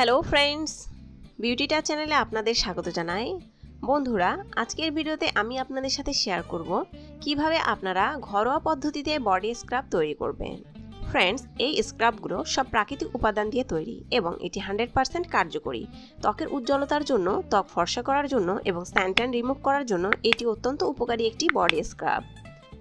Hello friends বিউটিটা চ্যানেলে আপনাদের স্বাগত জানাই। বন্ধুরা, আজকের ভিডিওতে আমি আপনাদের সাথে শেয়ার করব কীভাবে আপনারা ঘরোয়া পদ্ধতিতে বডি স্ক্রাব তৈরি করবেন। ফ্রেন্ডস এই স্ক্রাবগুলো সব প্রাকৃতিক উপাদান দিয়ে তৈরি এবং এটি হান্ড্রেড পার্সেন্ট কার্যকরী। ত্বকের উজ্জ্বলতার জন্য, ত্বক ফর্সা করার জন্য এবং স্যান্টান রিমুভ করার জন্য এটি অত্যন্ত উপকারী একটি বডি স্ক্রাব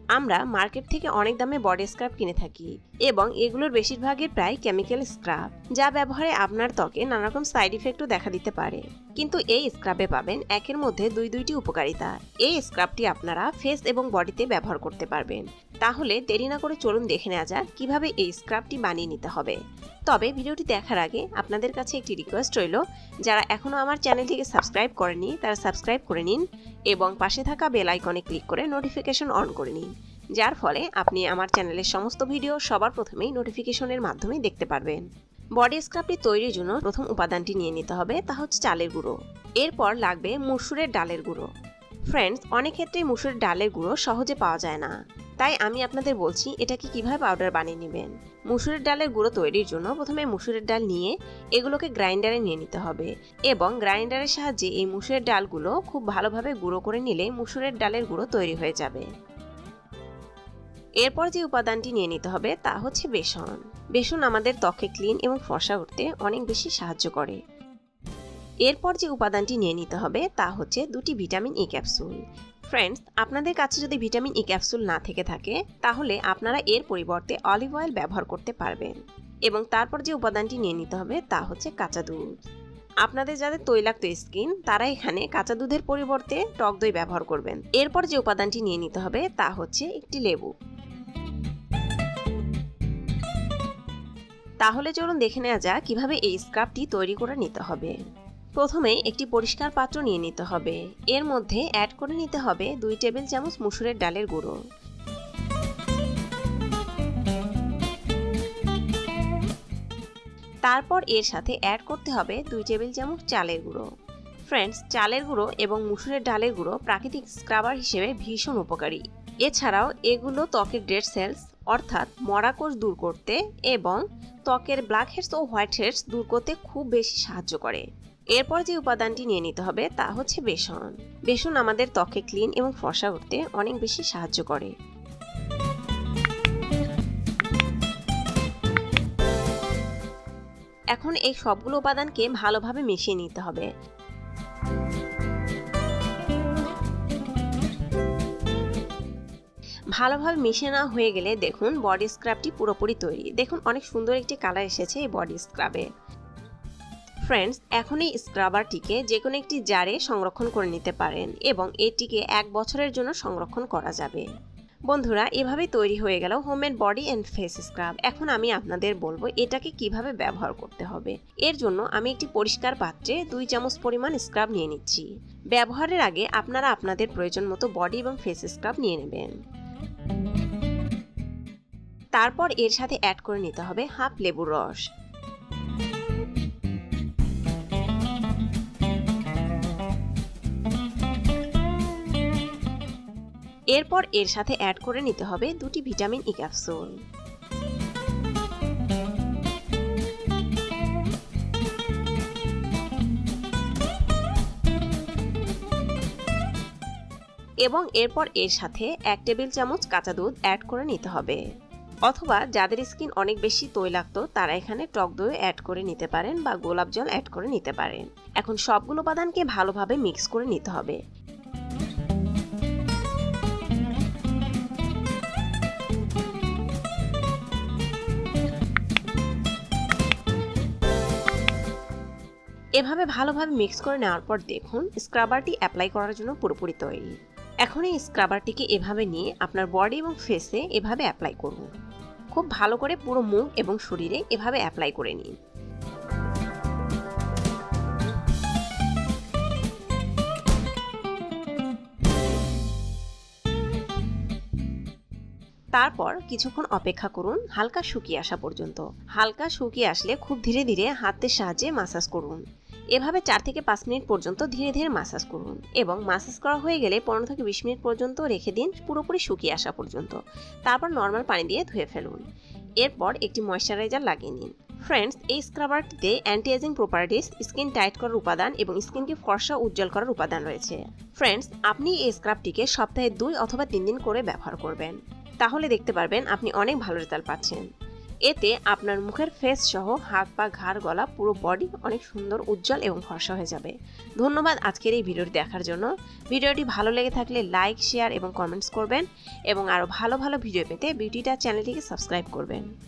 আমরা মার্কেট থেকে অনেক দামে বডি স্ক্রাব কিনে থাকি এবং এগুলোর বেশিরভাগই প্রায় কেমিক্যাল স্ক্রাব, যা ব্যবহারে আপনার ত্বকে নানারকম সাইড ইফেক্টও দেখা দিতে পারে। কিন্তু এই স্ক্রাবে পাবেন একের মধ্যে দুই দুইটি উপকারিতা। এই স্ক্রাবটি আপনারা ফেস এবং বডিতে ব্যবহার করতে পারবেন। তাহলে দেরি না করে চলুন দেখে নেওয়া যাক কীভাবে এই স্ক্রাবটি বানিয়ে নিতে হবে। তবে ভিডিওটি দেখার আগে আপনাদের কাছে একটি রিকোয়েস্ট রইল, যারা এখনও আমার চ্যানেলটিকে সাবস্ক্রাইব করেনি তারা সাবস্ক্রাইব করে নিন এবং পাশে থাকা বেল আইকনে ক্লিক করে নোটিফিকেশন অন করে নিন, যার ফলে আপনি আমার চ্যানেলের সমস্ত ভিডিও সবার প্রথমেই নোটিফিকেশনের মাধ্যমে দেখতে পারবেন। বডি স্ক্রাবটি তৈরির জন্য প্রথম উপাদানটি নিয়ে নিতে হবে, তা হচ্ছে চালের গুঁড়ো। এরপর লাগবে মুসুরের ডালের গুঁড়ো। ফ্রেন্ডস অনেক ক্ষেত্রেই মুসুরের ডালের গুঁড়ো সহজে পাওয়া যায় না। তাই আমি আপনাদের বলছি, এটাকে কীভাবে পাউডার বানিয়ে নেবেন? মুসুরের ডালের গুঁড়ো তৈরির জন্য প্রথমে মুসুরের ডাল নিয়ে এগুলোকে গ্রাইন্ডারে নিয়ে নিতে হবে এবং গ্রাইন্ডারের সাহায্যে এই মুসুরের ডালগুলো খুব ভালোভাবে গুঁড়ো করে নিলে মুসুরের ডালের গুঁড়ো তৈরি হয়ে যাবে। এরপর যে উপাদানটি নিয়ে নিতে হবে তা হচ্ছে বেসন। বেসন আমাদের ত্বকে ক্লিন এবং ফর্সা করতে অনেক বেশি সাহায্য করে। এরপর যে উপাদানটি নিয়ে নিতে হবে তা হচ্ছে দুটি ভিটামিন ই ক্যাপসুল। ফ্রেন্ডস আপনাদের কাছে যদি ভিটামিন ই ক্যাপসুল না থেকে থাকে, তাহলে আপনারা এর পরিবর্তে অলিভ অয়েল ব্যবহার করতে পারবেন এবং তারপর যে উপাদানটি নিয়ে নিতে হবে তা হচ্ছে কাঁচা দুধ। আপনাদের যাদের তৈলাক্ত স্কিন তারা এখানে কাঁচা দুধের পরিবর্তে টক দই ব্যবহার করবেন। এরপর যে উপাদানটি নিয়ে নিতে হবে তা হচ্ছে একটি লেবু। তাহলে চলুন দেখে নেওয়া যাক কীভাবে এই স্ক্রাবটি তৈরি করে নিতে হবে। প্রথমে একটি পরিষ্কার পাত্র নিয়ে নিতে হবে। এর মধ্যে অ্যাড করে নিতে হবে দুই টেবিল চামচ মুসুরের ডালের গুঁড়ো। তারপর এর সাথে অ্যাড করতে হবে দুই টেবিল চামচ চালের গুঁড়ো। ফ্রেন্ডস চালের গুঁড়ো এবং মুসুরের ডালের গুঁড়ো প্রাকৃতিক স্ক্রাবার হিসেবে ভীষণ উপকারী। এছাড়াও এগুলো ত্বকের ডেড সেলস অর্থাৎ মরা কোষ দূর করতে এবং ত্বকের ব্ল্যাক হেডস ও হোয়াইট হেডস দূর করতে খুব বেশি সাহায্য করে। এরপর যে উপাদানটি নিয়ে নিতে হবে তা হচ্ছে বেসন। বেসন আমাদের ত্বকে ক্লিন এবং ফর্সা করতে অনেক বেশি সাহায্য করে। এখন এই সবগুলো উপাদানকে ভালোভাবে মিশিয়ে নিতে হবে। ভালোভাবে মিশে না হয়ে গেলে দেখুন বডি স্ক্রাবটি পুরোপুরি তৈরি। দেখুন অনেক সুন্দর একটি কালার এসেছে এই বডি স্ক্রাবে। ফ্রেন্ডস এখন এই স্ক্রাবারটিকে যে কোনো একটি জারে সংরক্ষণ করে নিতে পারেন এবং এটিকে এক বছরের জন্য সংরক্ষণ করা যাবে। বন্ধুরা এভাবে তৈরি হয়ে গেল homemade body and face scrub এখন আমি আপনাদের বলব এটাকে কীভাবে ব্যবহার করতে হবে। এর জন্য আমি একটি পরিষ্কার পাত্রে দুই চামচ পরিমাণ স্ক্রাব নিয়ে নিচ্ছি। ব্যবহারের আগে আপনারা আপনাদের প্রয়োজন মতো বডি এবং ফেস স্ক্রাব নিয়ে নেবেন। তারপর এর সাথে অ্যাড করে নিতে হবে হাফ লেবুর রস। এরপর এর সাথে অ্যাড করে নিতে হবে দুটি ভিটামিন ই ক্যাপসুল এবং এরপর এর সাথে এক টেবিল চামচ কাঁচা দুধ অ্যাড করে নিতে হবে। অথবা যাদের স্কিন অনেক বেশি তৈলাক্ত, তারা এখানে টক দই অ্যাড করে নিতে পারেন বা গোলাপ জল অ্যাড করে নিতে পারেন। এখন সবগুলো উপাদানকে ভালোভাবে মিক্স করে নিতে হবে। এভাবে ভালোভাবে মিক্স করে নেওয়ার পর দেখুন স্ক্রাবারটি অ্যাপ্লাই করার জন্য পুরোপুরি তৈরি। এখন এই স্ক্রাবারটিকে এভাবে নিয়ে আপনার বডি এবং ফেসে এভাবে অ্যাপ্লাই করুন। খুব ভালো করে পুরো মুখ এবং শরীরে এভাবে অ্যাপ্লাই করে নিন। তারপর কিছুক্ষণ অপেক্ষা করুন, হালকা শুকিয়ে আসা পর্যন্ত। হালকা শুকিয়ে আসলে খুব ধীরে ধীরে হাতের সাহায্যে মাসাজ করুন। এভাবে চার থেকে পাঁচ মিনিট পর্যন্ত ধীরে ধীরে মাসাজ করুন এবং মাসাজ করা হয়ে গেলে পনেরো থেকে বিশ মিনিট পর্যন্ত রেখে দিন পুরোপুরি শুকিয়ে আসা পর্যন্ত। তারপর নর্মাল পানি দিয়ে ধুয়ে ফেলুন। এরপর একটি ময়শ্চারাইজার লাগিয়ে নিন। ফ্রেন্ডস এই স্ক্রাবারটিতে anti ageing properties skin tight করার উপাদান এবং স্কিনকে ফর্সা উজ্জ্বল করার উপাদান রয়েছে। ফ্রেন্ডস আপনি এই স্ক্রাবটিকে সপ্তাহে দুই অথবা তিন দিন করে ব্যবহার করবেন। তাহলে দেখতে পারবেন আপনি অনেক ভালো রেজাল্ট পাচ্ছেন। এতে আপনার মুখের ফেস সহ হাত পা, ঘাড়, গলা পুরো বডি অনেক সুন্দর, উজ্জ্বল এবং ফর্সা হয়ে যাবে। ধন্যবাদ আজকের এই ভিডিওটি দেখার জন্য। ভিডিওটি ভালো লেগে থাকলে লাইক শেয়ার এবং কমেন্টস করবেন এবং আরও ভালো ভালো ভিডিও পেতে বিউটিটা চ্যানেলটিকে সাবস্ক্রাইব করবেন।